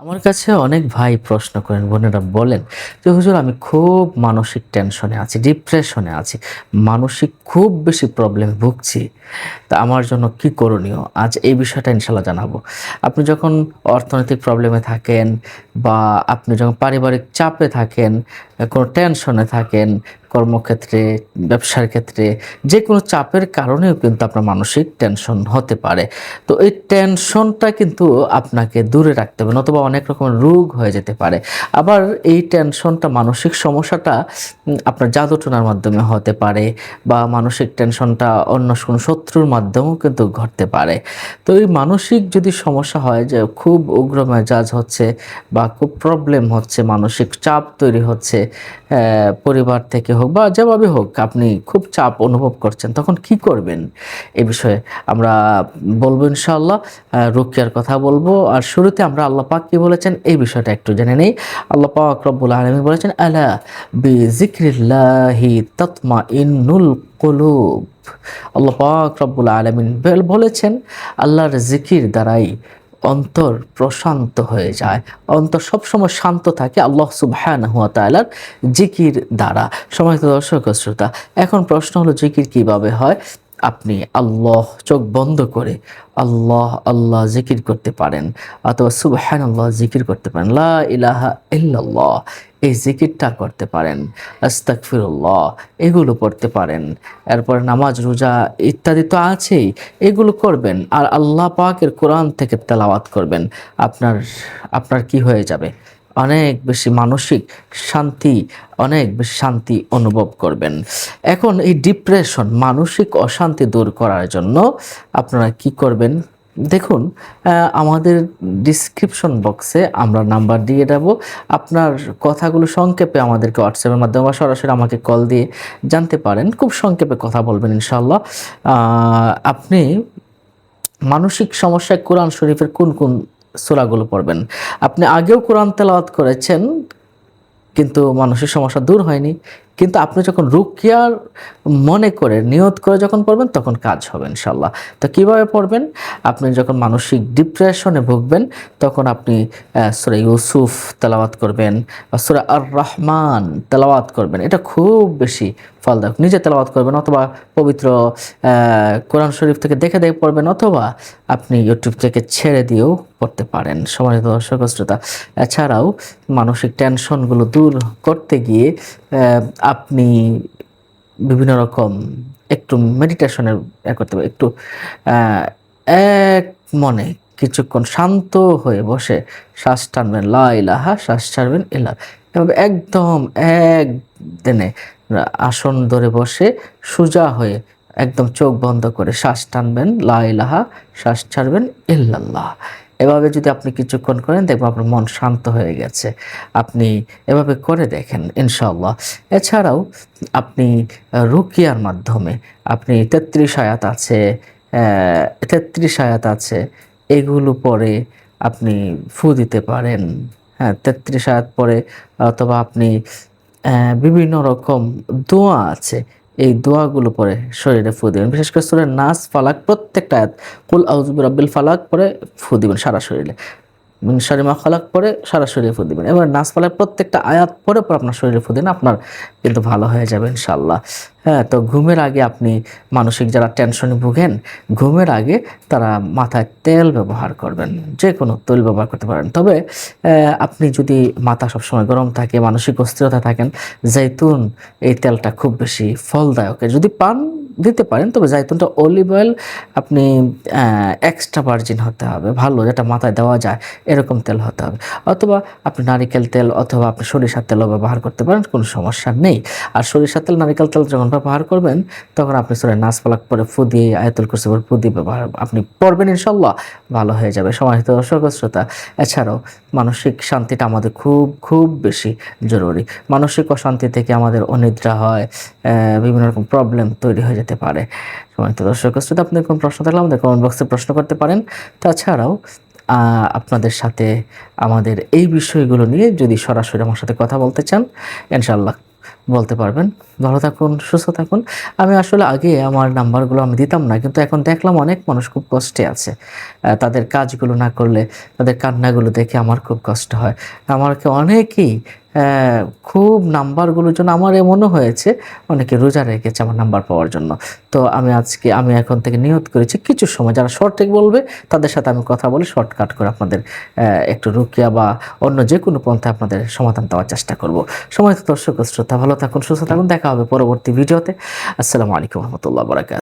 আমার কাছে অনেক ভাই প্রশ্ন করেন, বোনেরা বলেন যে, হুজুর, আমি খুব মানসিক টেনশনে আছি ডিপ্রেশনে আছি, মানসিক খুব বেশি প্রবলেম ভুগছি। তা আমার জন্য কি করণীয়? আজ এই বিষয়টা ইনশাল্লাহ জানাব। আপনি যখন অর্থনৈতিক প্রবলেমে থাকেন বা আপনি যখন পারিবারিক চাপে থাকেন, কোনো টেনশনে থাকেন, কর্মক্ষেত্রে, ব্যবসার ক্ষেত্রে যে কোনো চাপের কারণেও কিন্তু আপনার মানসিক টেনশন হতে পারে। তো এই টেনশনটা কিন্তু আপনাকে দূরে রাখতে হবে, নতুবা অনেক রকমের রোগ হয়ে যেতে পারে। আবার এই টেনশনটা মানসিক সমস্যাটা আপনার জাদুটনার মাধ্যমে হতে পারে বা মানসিক টেনশনটা অন্য কোনো শত্রুর মাধ্যমেও কিন্তু ঘটতে পারে। তো এই মানসিক যদি সমস্যা হয় যে খুব উগ্র মেজাজ হচ্ছে বা খুব প্রবলেম হচ্ছে, মানসিক চাপ তৈরি হচ্ছে পরিবার থেকে হোক বা যেভাবে হোক, আপনি খুব চাপ অনুভব করছেন, তখন কি করবেন? এ বিষয়ে আমরা বলব ইনশাআল্লাহ রুকিয়ার কথা বলব, আর শুরুতে আমরা আল্লাহ পাক কি বলেছেন, এই বিষয়টা একটু জেনে নেই। আল্লাহ পাক রব্বুল আলমী বলেছেন, আলা বি জিক্রিল্লাহি তৎমা ইন্নুল কুলুব। আল্লাহ পাক রব্বুল আলমিন বলেছেন, আল্লাহর জিকির দ্বারাই অন্তর প্রশান্ত হয়ে যায়। অন্তর সবসময় শান্ত থাকে আল্লাহ সুবহান হুয়া তালার জিকির দ্বারা। সময় দর্শক শ্রোতা, এখন প্রশ্ন হলো, জিকির কীভাবে হয়? আপনি আল্লাহ চোখ বন্ধ করে আল্লাহ আল্লাহ জিকির করতে পারেন, অথবা সুবহান আল্লাহ জিকির করতে পারেন। লা ইলাহা ইল্লাল্লাহ। এই জিকিরটা করতে পারেন আস্তাকফিরুল্লাহ এগুলো পড়তে পারেন। এরপর নামাজ, রোজা ইত্যাদি তো আছেই, এগুলো করবেন আর আল্লাহ পাকের কোরআন থেকে তেলাওয়াত করবেন। আপনার আপনার কি হয়ে যাবে? অনেক বেশি মানসিক শান্তি, অনেক বেশি শান্তি অনুভব করবেন। এখন এই ডিপ্রেশন মানসিক অশান্তি দূর করার জন্য আপনারা কি করবেন? দেখুন আমাদের ডিসক্রিপশন বক্সে আমরা নাম্বার দিয়ে দেব আপনার কথাগুলো সংক্ষেপে আমাদেরকে হোয়াটসঅ্যাপের মাধ্যমে বা সরাসরি আমাকে কল দিয়ে জানতে পারেন। খুব সংক্ষেপে কথা বলবেন ইনশাল্লাহ আপনি মানসিক সমস্যায় কোরআন শরীফের কোন কোন সূরাগুলো পড়বেন? আপনি আগেও কোরআন তেলাওয়াত করেছেন, কিন্তু মানুষের সমস্যা দূর হয়নি। কিন্তু আপনি যখন রুকিয়ার মনে করে, নিয়ত করে যখন পড়বেন, তখন কাজ হবে ইনশাল্লাহ তো কীভাবে পড়বেন? আপনি যখন মানসিক ডিপ্রেশনে ভুগবেন, তখন আপনি সুরা ইউসুফ তেলাওয়াত করবেন সুরা আর রহমান তেলাওয়াত করবেন। এটা খুব বেশি ফলদায়ক। নিজে তেলাওয়াত করবেন অথবা পবিত্র কোরআন শরীফ থেকে দেখে দেখে পড়বেন অথবা আপনি ইউটিউব থেকে ছেড়ে দিয়েও পড়তে পারেন। সম্মানিত দর্শক শ্রোতা, এছাড়াও মানসিক টেনশনগুলো দূর করতে গিয়ে আপনি বিভিন্ন রকম একটু মেডিটেশনের এ করতে পারেন, একটু এক মনে কিছুক্ষণ শান্ত হয়ে বসে শ্বাস টানবেন, লা ইলাহা, শ্বাস ছাড়বেন এলা এভাবে একদম এক দিনে আসন ধরে বসে সোজা হয়ে একদম চোখ বন্ধ করে শ্বাস টানবেন, লা ইলাহা, শ্বাস ছাড়বেন, ইল্লাল্লাহ। এভাবে যদি আপনি কিছুক্ষণ করেন, দেখবেন আপনার মন শান্ত হয়ে গেছে। আপনি এভাবে করে দেখেন ইনশাল্লাহ এছাড়াও আপনি রুকিয়ার মাধ্যমে আপনি তেত্রিশ আয়াত আছে তেত্রিশ আয়াত আছে, এগুলো পরে আপনি ফু দিতে পারেন। হ্যাঁ তেত্রিশ আয়াত পরে অথবা আপনি বিভিন্ন রকম দোয়া আছে এই দোয়াগুলো পরে শরীরে ফু দিবেন। বিশেষ করে সুরের নাচ ফালাক প্রত্যেকটা আয়াত। কুল আউজবুর আব্বিল ফালাক পরে ফু দিবেন সারা শরীরে। মিনসারি মা খালাক পরে সারা শরীরে ফু দিবেন। এবার ফালাক প্রত্যেকটা আয়াত পরে পর আপনার শরীরে ফু দিন আপনার কিন্তু ভালো হয়ে যাবে ইনশাল্লাহ হ্যাঁ তো ঘুমের আগে আপনি মানসিক যারা টেনশনে ভুগেন, ঘুমের আগে তারা মাথায় তেল ব্যবহার করবেন। যে কোনো তেল ব্যবহার করতে পারেন। তবে আপনি যদি মাথা সবসময় গরম থাকে, মানসিক অস্থিরতা থাকেন, জৈতুন এই তেলটা খুব বেশি ফলদায়ক। যদি পান দিতে পারেন, তবে জাইতুনটা অলিভ অয়েল আপনি এক্সট্রা ভার্জিন হতে হবে, ভালো যেটা মাথায় দেওয়া যায়, এরকম তেল হতে হবে। অথবা আপনি নারিকেল তেল অথবা আপনি সরিষার তেলও ব্যবহার করতে পারেন, কোনো সমস্যা নেই। আর সরিষার তেল, নারিকেল তেল যখন ব্যবহার করবেন, তখন আপনি সরে নাচ পালাক পরে ফু দিয়ে, আয়তুল কুরসি পরে দিয়ে ব্যবহার, আপনি পড়বেন ইনশাল্লাহ ভালো হয়ে যাবে। সমাহিত দর্শক শ্রোতা, এছাড়াও মানসিক শান্তিটা আমাদের খুব খুব বেশি জরুরি। মানসিক অশান্তি থেকে আমাদের অনিদ্রা হয় বিভিন্ন রকম প্রবলেম তৈরি হয়ে যেতে পারে। সমাহিত দর্শক, শ্রোতা, আপনি কোন প্রশ্ন থাকলে আমাদের কমেন্ট বক্সে প্রশ্ন করতে পারেন। তাছাড়াও আপনাদের সাথে আমাদের এই বিষয়গুলো নিয়ে যদি সরাসরি আমার সাথে কথা বলতে চান ইনশাল্লাহ বলতে পারবেন। ভালো থাকুন, সুস্থ থাকুন। আমি আসলে আগে আমার নাম্বারগুলো আমি দিতাম না, কিন্তু এখন দেখলাম অনেক মানুষ খুব কষ্টে আছে। তাদের কাজগুলো না করলে, তাদের কান্নাগুলো দেখে আমার খুব কষ্ট হয়। আমাকে অনেকেই খুব নাম্বারগুলোর জন্য আমার এমনও হয়েছে, অনেকে রোজা রেখেছে আমার নাম্বার পাওয়ার জন্য। তো আমি আজকে, আমি এখন থেকে নিয়ত করেছি কিছু সময়, যারা শর্টটেক বলবে, তাদের সাথে আমি কথা বলে শর্টকাট করে আপনাদের একটু রুকিয়া বা অন্য যে কোনো পন্থা আপনাদের সমাধান দেওয়ার চেষ্টা করব। সময় দর্শক শ্রোতা, ভালো থাকুন, সুস্থ থাকুন, দেখা হবে পরবর্তী ভিডিওতে আসসালামু আলাইকুম রহমতুল্লাহ বরাকাত